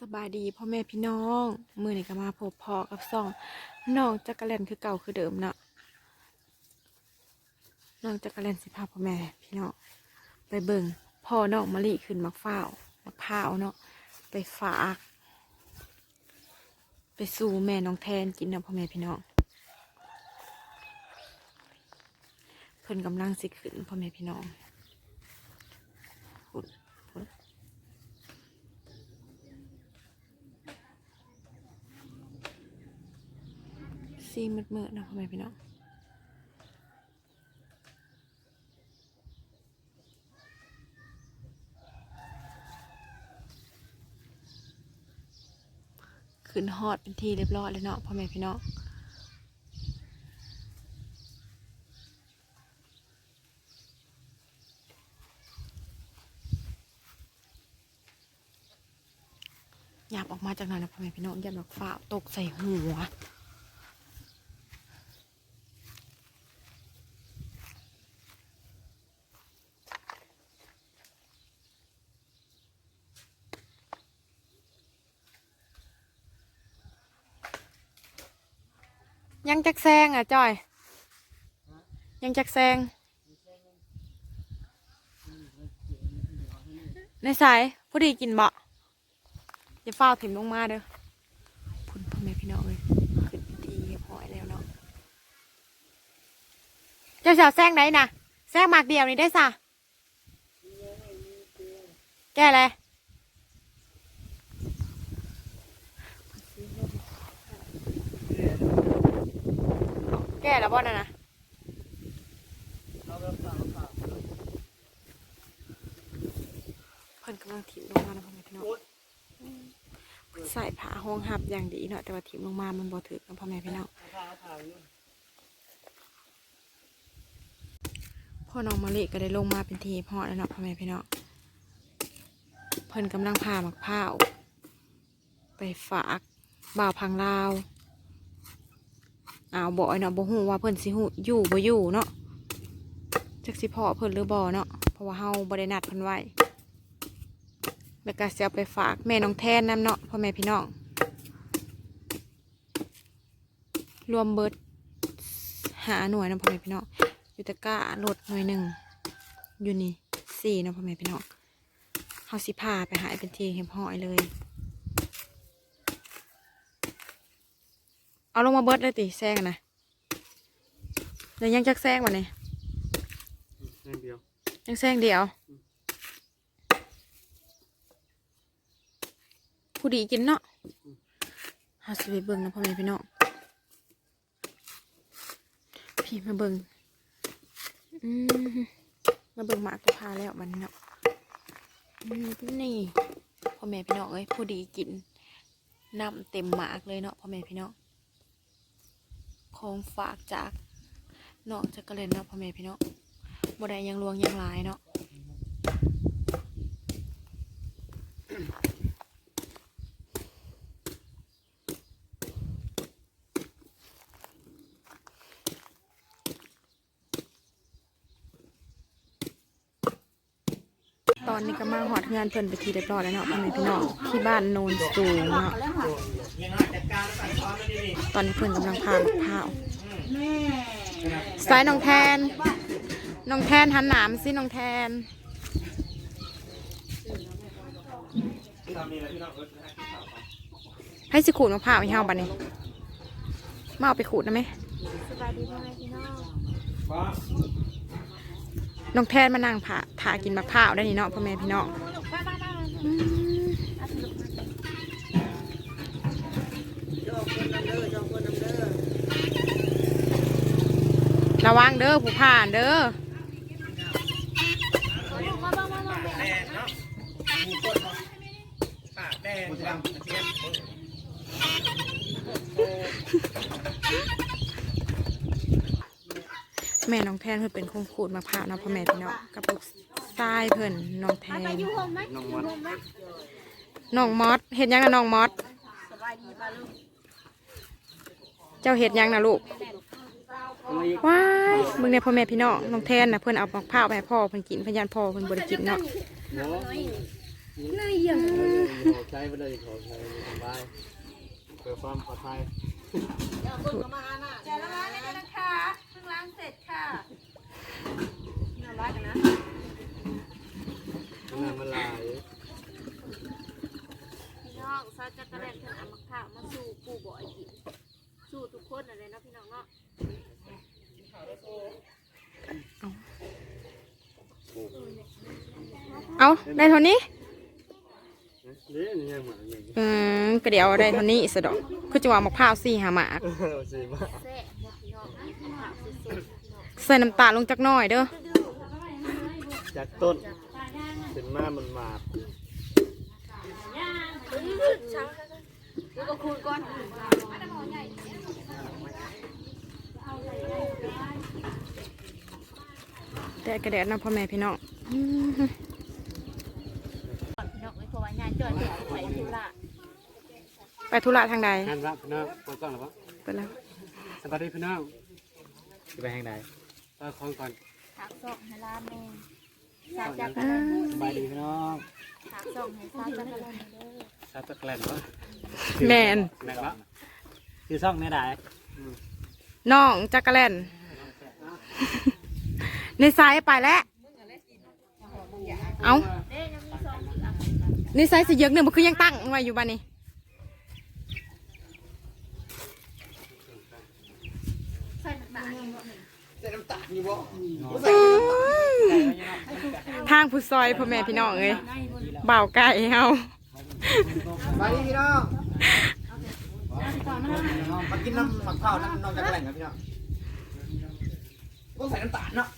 สบายดีพ่อแม่พี่น้องมือนี่ก็มาพบพอกับซ่องน้องจักรแลนคือเก่าคือเดิมเนาะน้องจักรแลนสิพาพ่อแม่พี่น้องไปเบิ่งพ่อน้องมะลิขึ้นมักฝ้าวมักพร้าวเนาะไปฝาก ไปสู่แม่น้องแทนกินเนาะพ่อแม่พี่น้องเพิ่นกำลังสิขึ้นพ่อแม่พี่น้องพุ่นพุ่น ซีมืดๆนะพ่อแม่พี่น้องขึ้นฮอดเป็นที่เรียบร้อยแล้วเนาะพ่อแม่พี่น้องหยาบออกมาจากนั้นนะพ่อแม่พี่น้องยันแบบฝ้าตกใส่หัว ยังจักแซงอะจอย ยังจักแซง ในสายผู้ดีกินบ่อย่าเฝ้าถิ่มลงมาเด้อพุ่นพ่อแม่พี่น้องเลยขึ้นเป็นทีเรียบร้อยแล้วเนาะเจ้าสาวแซงไหนนะแซงหมากเดียวนี่ได้สะแก้อะไรแก้แล้วบ่น่ะนะเพิ่นกังถิ่มลงมานะพ่อแม่พี่น้องใส่ผ้าห้องหับอย่างดีเนาะแต่ว่าถิ่มลงมา มันบ่ถึกนะพ่อแม่พี่น้องพ่อน้องมะลิก็ได้ลงมาเป็นทีพ่อแล้วเนาะพ่อแม่พี่น้องเพิ่นกำลังพามักพร้าไปฝากบ่าวพังลาวอ้าวบ่อยเนาะบ่ฮู้ว่าเพิ่นสิฮู้อยู่บ่อยู่เนาะจักสิพ่อเพิ่นหรือบ่เนาะเพราะว่าเฮาบ่ได้นัดเพิ่นไว้ แล้วก็จะเอาไปฝากแม่น้องแทนน้ำเนาะพ่อแม่พี่น้อง รวมเบิดหาหน่วยนะพ่อแม่พี่น้องอยูตะกร้าลดหน่วยหนึ่งอยู่นี่สี่นะพ่อแม่พี่น้องเขาสิพาไปหายเป็นทีเห็มหอยเลย เอาลงมาเบิดเลยติแซงอะนะเดี๋ยวยังจักแซงวะเนี่ยแค่เดียวยังแซงเดียว ผู้ดีกินเนาะหาสิไปเบิ่งนะพ่อแม่พี่น้องพี่มาเบิ่งอืมมาเบิ่งหมากจะพาแล้วบันเนาะนี่พ่อแม่พี่น้องเอ้ยผู้ดีกินน้ำเต็มหมากเลยเนาะพ่อแม่พี่น้องของฝากจากน้องจักรเลนเนาะพ่อแม่พี่น้องบ่ได้ยังลวงยังลายเนาะ อนนี้ก็มาหอดงานเพิ่นไปทีเรียบร้อยแล้วเนาะพ่อแม่พี่น้องที่บ้านโนนสูงเนาะตอนนี้เพิ่นกำลังพาลูกพ้าวสายน้องแทนน้องแทนหันหนามสิน้องแทนให้สิขูดมะพร้าวให้เฮาบัดนี้มาเอาไปขูดนะไหมสบายดีพ่อแม่พี่น้อง น้องแทนมานั่งผ่าถากินมะพร้าวได้นี่เนาะพ่อแม่พี่น้องระวังเด้อผู้ผ่านเด้อแดงดำเทียม แม่น้องแทนเพิ่นเป็นคนขูดมะพร้าวเนาะพ่อแม่พี่น้องกับลูกทรายเพิ่นน้องแทนอยู่ห้องไหมน้องวัดน้องมอสเห็ดหยังนะน้องมอสสบายดีป่ะลูกเจ้าเห็ดหยังนะลูกว้ายมึงเนี่ยพ่อแม่พี่น้องน้องแทนนะเพิ่นเอามะพร้าวไปให้พ่อเพิ่นกินเพิ่นยันพ่อเพิ่นบ่ได้กินเนาะโอ้นี่ยังขอใช้ไปเลยขอใช้สบายเพื่อความปลอดภัย พิ่งล้างเสร็จค่ะน่ารักนะงานมันลายพี่น้องซาจักรแลนเพิ่นเอามะขามมาสู่ปู่บ่อยกินสู่ทุกคนอะไรเนาะพี่น้องเนาะเอาได้เท่านี้นี่นี่ยังเหมือนอย่างนี้อืมก็เดี๋ยวได้เท่านี้สะดอกคือจะว่ามะพร้าวสี่หาหมาก สีมากแซ่บเนาะพี่น้องมะขามสดๆพี่น้อง ใส่น้ำตาลลงจักหน่อยเด้อจากต้นเป็นมามันมาดแล้วก็คูณก้อนแต่กระเดียดนะพ่อแม่พี่น้องอืมพี่น้องไม่เพราะว่างานจอยเพิ่นไปธุระไปธุระทางใดงานรับพี่น้องก่อนก่อนหรอปะไปแล้วสวัสดีพี่น้องจะไปทางไห นก็คล้องก่อนถักส่งให้ร้านแม่ซาจักรอ่าแลนสบายดีพี่น้องถักส่งให้ซาจักรแลนเด้อชาตะแกลนวะแมนแมนวะคือซ่องไม่ได้น้องจักรแลนในซ้ายไปแล้ว เอาเด้ยังมีสองอีกอะในซ้ายสิเยอะหนึ่งมันคือยังตั้งไว้อยู่บ้านนี้ ใส่น้ำตาล อืมทางผู้ซอยพ่อแม่พี่น้องเอ้ยบ่าวไก่เฮาไปดิพี่น้องมากินน้ำหมักเผาน้ำน้องจักรแหล่งครับพี่น้องต้องใส่น้ำตาลเนาะ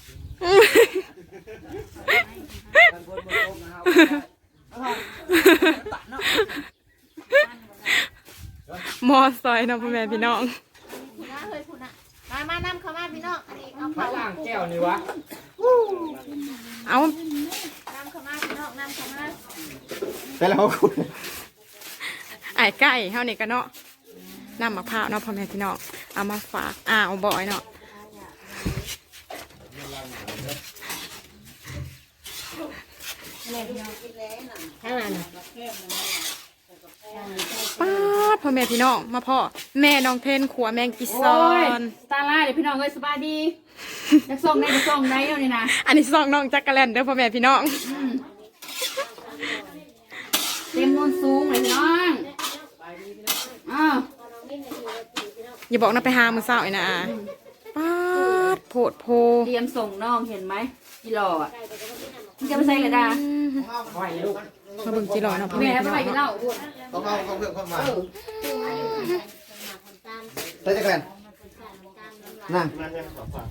กันคนบนโต๊ะนะครับน้ำตาลเนาะมอซอยเนาะพ่อแม่พี่น้องคุณนะเฮ้ยคุณนะ มามานำเข้ามาพี่น้องอันนี้เอามาเข้าล้างแก้วนี่วะเอานำเข้ามาพี่น้องนำเข้ามาแต่แล้วคุณไอ้ไก่เฮานี่กันเนาะน้ำมะพร้าวเนาะพ่อแม่พี่น้องเอามาฝากอ้าวบ่อยเนาะ ป้าดพ่อแม่พี่น้องมาพ่อแม่น้องเทนขัวแมงกิซอนตาลายเดี๋ยวพี่น้องเอ้ยสบายดีจะส่งได้จะส่งได้เดี๋ยวนี้นะอันนี้ซองน้องจักรแลนเด้อพ่อแม่พี่น้องเต็มโนนสูงเลยพี่น้องอ้าวอย่าบอกนะไปหามือเศร้าอีกนะอาป้าดโพดโพเตรียมส่งน้องเห็นไหมกี่หล่ออะมันจะไปใส่เลยดาไหวลูกมาเบิ่งจีรอเนาะพ่อแม่แม่ไปพี่ไปน้องกินเหเนาะล้าอ้วน ต้องเอาเขาเพิ่มเข้ามาใส่จักรแหล่งนั่นมาเนี่ยขอฝาก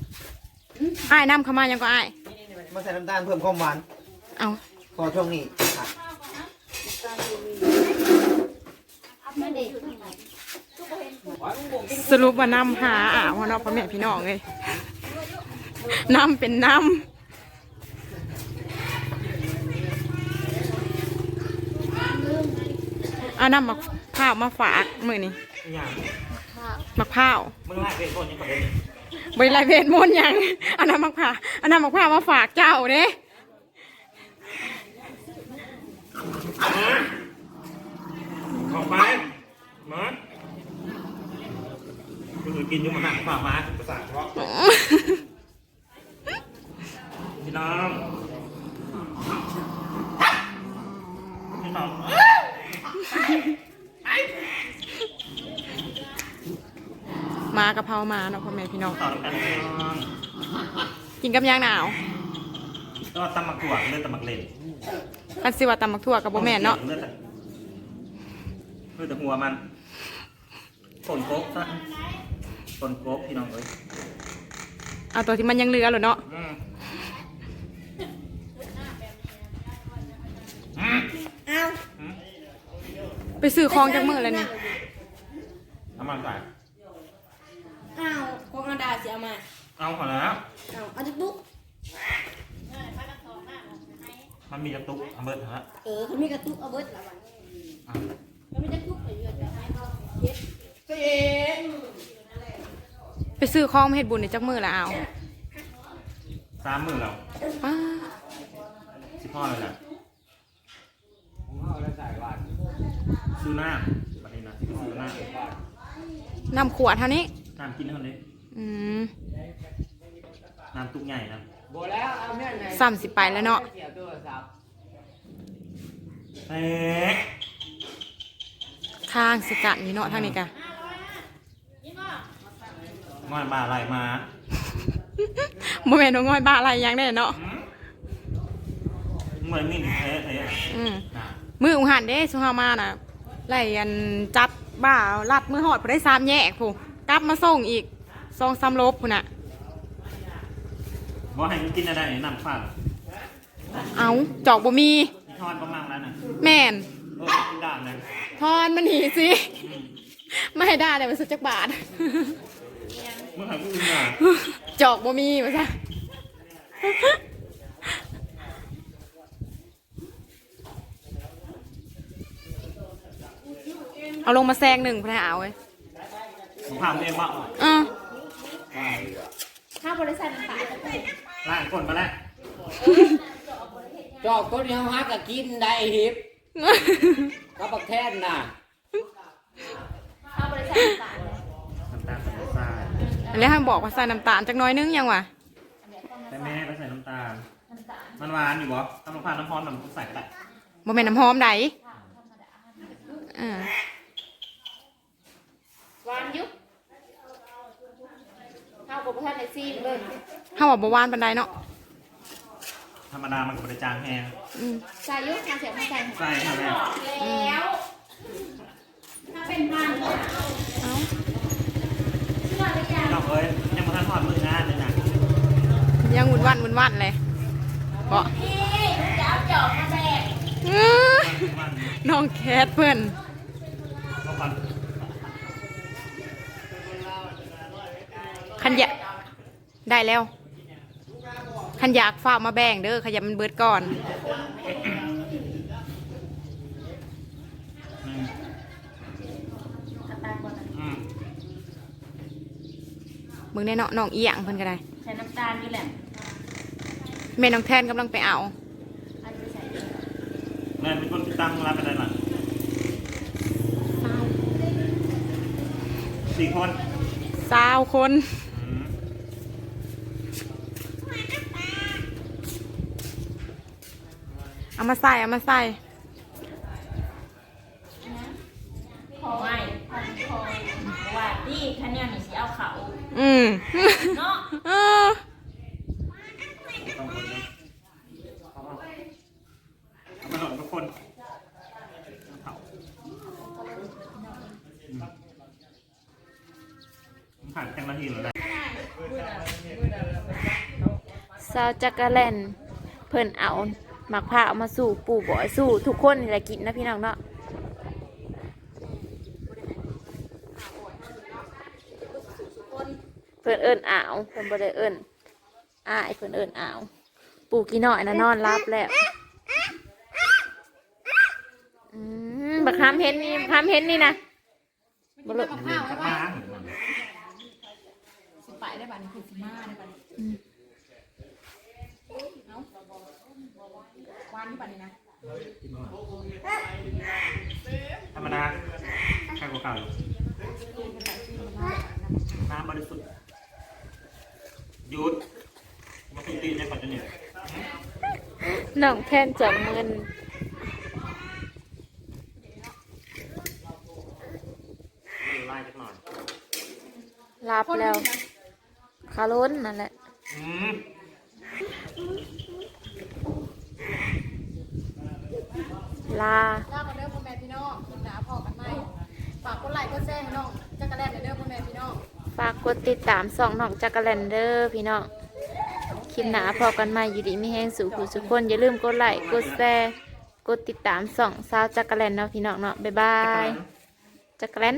อ้ายน้ำเข้ามายังก็อ้ายมาใส่น้ำตาลเพิ่มความหวานเอาพอช่วงนี้ค่ะสรุปว่าน้ำหาอ่าวเนาะพ่อแม่พี่น้องเลยน้ำเป็นน้ำ เอาน้ำมะพร้าวมาฝากมือนี่อย่างมะพร้าวมึงไล่เป็นคนยังก่อนเลยบริไลเวทมนต์หยังเอาน้ำมะพร้าวเอาน้ำมะพร้าวมาฝากเจ้าเด้ขอไปมาคุณกินอยู่มาหนักเปล่ามาประสาทเพราะพี่น้องพี่น้อง มากะเพรามาเนาะพ่อแม่พี่น้อง ต่อกันพี่น้องกินกับยางหนาวก็ตำมักถั่วเลือดตำมักเล่นกันสิว่าตำมักทั่วกับบ่แม่นเนาะ เลือดเลือดแต่หัวมันฝนโก๊กซะฝนโก๊กพี่น้องเอ้ยเอาตัวที่มันยังเหลือเหรอเนาะ อืมอืมอ้าวอืม ไปซื้อของจากมือแล้วนี่น้ำมันใส่อ้าวของอาดาสิเอามา เอาขอแล้วเอาเอาจุกดุกมันมีกระตุกเอาเบิร์ดฮะเออเขามีกระตุกเอาเบิดละวันอะเขามีกระตุกไปเยอะจะให้เขาเฮ็ดไปซื้อของมาเฮ็ดบุญในจากมือแล้วเอาสามหมื่นแล้วป้าสิบพ่อเลยแหละ ซื้อหน้าบัดนี้นะที่ซื้อหน้าน้ำขวดเท่านี้ น้ำกินเท่านี้อืมน้ำตุกใหญ่นะบ่แล้วเอาแม่ไหนซ้ำสิไปแล้วเนาะ เสียบโทรศัพท์เอ๊ะทางสกัดนี่เนาะทางนี้กะงอนบ่าไหลมาโมเมนต์ง่อยบ้าอะไรอยังได้เนาะ หืมเหมือนนี่แท้แท้อืม น่ะมืออุหันเด้สุฮามาน่ะ ไล่อันจับบ้าลัดมือหอดไปได้สามแยกผู้กลับมาส่งอีกสองสามลบผู้น่ะบอกให้มันกินอะไรน้ำฝาดเอาจอกบ่มีมีทอดประมาณแล้วนะแม่นเออกินด่านเลยทอนมันหนีสิอืมไม่ให้ได้เลยมันสุดจักบาทเมื่อไหร่กูอื่นน่ะจอกบ่มีมาซะ เอาลงมาแซงหนึ่งพระเอาไว้ผมถามเองว่าอะถ้าบริษัทขายจะเป็นล่างคนมาแล้วจอกคนเดียวหาก็กินได้หิบก็บักแท่นน่ะถ้าบริษัทขายน้ำตาลใส่ทรายแล้วให้บอกว่าใส่น้ำตาลจักหน้อยนึงยังวะแต่แม่ไปใส่น้ำตาล มันหวานอยู่บ่ทำน้ำตาลน้ำพร้อนมันใส่ก็ได้บ่แม่นน้ำหอมใดอ่า หวานอยุบเท่ากับพระท่านในซีมเลยเฮาว่าบ่หวานปานใดเนาะธรรมดามันก็บริจางแห้งอืมใส่อยุบมาเสียไม่ใส่ใส่ค่ะแม่แล้ว ถ้าเป็นพันเนี่ยเอ้าเชื่อหรือยังน้องเอ้ยยังมาทันทอดมืองานเลยนะยังวุ่นวันวุ่นวันเลยบ่พี่จะเอาจอบมาแบกอื้อมันน้องแคทเพิ่น ก็ปัน คันอยาก ได้แล้วคันอยากฝากมาแบ่งเด้อขยับมันเบิดก่อนอืมอัตราก่อนนะอืมมึงได้เนาะน้องเอียงเพิ่นก็ได้ใส่น้ำตาลนี่แหละแม่น้องแทนกำลังไปเอาอันนี้ใส่แม่เป็นคนติดตั้งร้านเป็นอะไรล่ะสี่คนสาวคน อืม เอามาใส่ เอามาใส่ขอไม่ขอว่าที่คันเนี่ยนี่สิเอาเขาอืมเนาะเออต้องคนนะเอามาเอามาหล่นทุกคนเอาอืมผมผ่านแค่นาทีแล้วแหละสาวจักรแลนเพิ่นเอา หมักผ้าเอามาสู่ปู่บ่อยสู่ทุกคนนี่แหละกินนะพี่น้องเนาะเพิ่อนเอิ้นอ่าวเพิ่อนบ่ได้เอิ้นอ้ายเพิ่อนเอิ้นอ่าวปู่กี่น้อยนะนอนรับแล้วอืมบักคำเห็นนี่บักคำเห็นนี่นะบ่รู้เรียนกลับมาสิไปได้บัดนี้คือสิมาได้บัดนี้ อืม เอ้า วันนี้บัดนี้นะธรรมดาแค่กว่าเก่าอยู่น้ำบริสุทธิ์หยุดมาตีตีในปัจจุบันน้องแทนจับเงินไล่จักหน่อยรับแล้วคารุนนั่นแหละ อืม ลาลามาเด้อพ่อแม่พี่น้องคุณหนาพอกันไหมฝากกดไลค์กดแชร์ให้น้องจักรแลนเด้อพ่อแม่พี่น้องฝากกดติดตามสองน้องจักรแลนเดอร์พี่น้องคลิปหนาพอกันใหม่อยู่ดีไม่แห้งสู่ผู้สุกคนอย่าลืมกดไลค์กดแชร์กดติดตามสองสาวจักรแลนเนาะพี่น้องเนาะบ๊ายบายจักรแลน